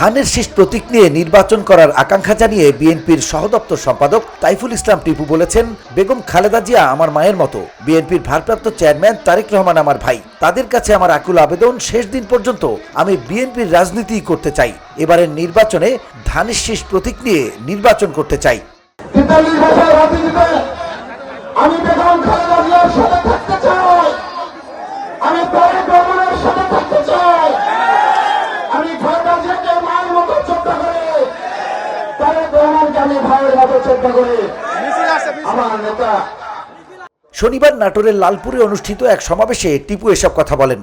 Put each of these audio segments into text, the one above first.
ধানের শীষ প্রতীক নিয়ে নির্বাচন করার আকাঙ্ক্ষা জানিয়ে বিএনপির সহদপ্তর সম্পাদক তাইফুল ইসলাম টিপু বলেছেন, বেগম খালেদা জিয়া আমার মায়ের মতো। বিএনপির ভারপ্রাপ্ত চেয়ারম্যান তারেক রহমান আমার ভাই। তাদের কাছে আমার আকুল আবেদন শেষ দিন পর্যন্ত আমি বিএনপির রাজনীতি করতে চাই। এবারের নির্বাচনে ধানের শীষ প্রতীক নিয়ে নির্বাচন করতে চাই। আমি বেগম খালেদা জিয়ার সাথে শনিবার নাটোরের লালপুরে অনুষ্ঠিত এক সমাবেশে টিপু এসব কথা বলেন।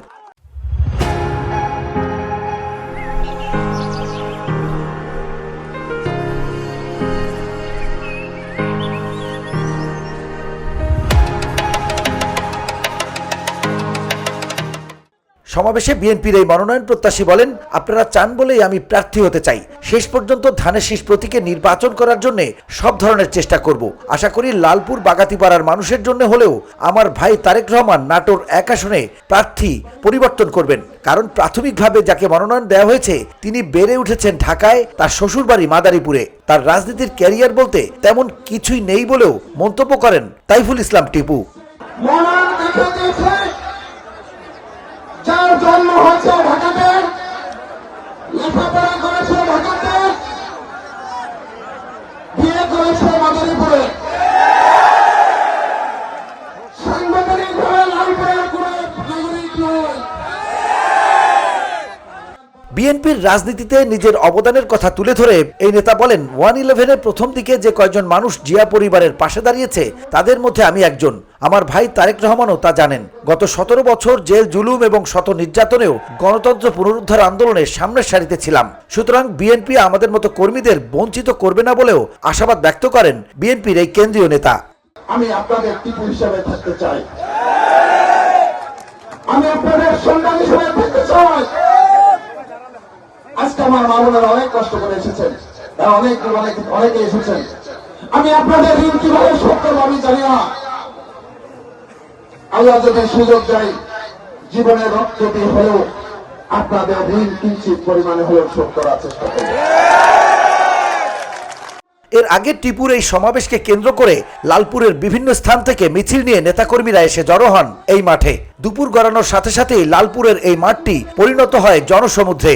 সমাবেশে বিএনপির এই মনোনয়ন প্রত্যাশী বলেন, আপনারা চান বলেই আমি প্রার্থী হতে চাই। শেষ পর্যন্ত ধানের শীষ প্রতীকে নির্বাচন করার জন্য সব ধরনের চেষ্টা করব। আশা করি লালপুর বাগাতিপাড়ার মানুষের জন্য হলেও আমার ভাই তারেক রহমান নাটোর এক আসনে প্রার্থী পরিবর্তন করবেন। কারণ প্রাথমিকভাবে যাকে মনোনয়ন দেওয়া হয়েছে, তিনি বেড়ে উঠেছেন ঢাকায়, তার শ্বশুরবাড়ি মাদারীপুরে। তার রাজনীতির ক্যারিয়ার বলতে তেমন কিছুই নেই বলেও মন্তব্য করেন তাইফুল ইসলাম টিপু। যার জন্ম হয়েছে ঢাকাতে লেখাপড়া করেছে ঢাকাতে বিয়ে করেছে মাদারীপুরে। বিএনপির রাজনীতিতে নিজের অবদানের কথা তুলে ধরে এই নেতা বলেন, ওয়ান ইলেভেনের প্রথম দিকে যে কয়েকজন মানুষ জিয়া পরিবারের পাশে দাঁড়িয়েছে, তাদের মধ্যে আমি একজন। আমার ভাই তারেক রহমানও তা জানেন। গত সতেরো বছর জেল, জুলুম এবং শত নির্যাতনেও গণতন্ত্র পুনরুদ্ধার আন্দোলনের সামনের সারিতে ছিলাম। সুতরাং বিএনপি আমাদের মতো কর্মীদের বঞ্চিত করবে না বলেও আশাবাদ ব্যক্ত করেন বিএনপির এই কেন্দ্রীয় নেতা। আমি আপনাদের টিপু হিসাবে থাকতে চাই। আমি আপনাদের সন্তান হিসাবে থাকতে চাই। আজকে আমার মা বোনেরা অনেক কষ্ট করে এসেছেন। অনেক অনেক, অনেকে এসেছেন। আমি আপনাদের ঋণ কীভাবে শোধ করব আমি জানি না। আল্লাহ যদি সুযোগ দেয়, জীবনের রক্ত দিয়ে হলেও আপনাদের ঋণ কিঞ্চিত পরিমাণে হলেও শোধ করার চেষ্টা করব। এর আগে টিপুর এই সমাবেশকে কেন্দ্র করে লালপুরের বিভিন্ন স্থান থেকে মিছিল নিয়ে নেতাকর্মীরা এসে জড়ো হন এই মাঠে। দুপুর গড়ানোর সাথে সাথেই লালপুরের এই মাঠটি পরিণত হয় জনসমুদ্রে।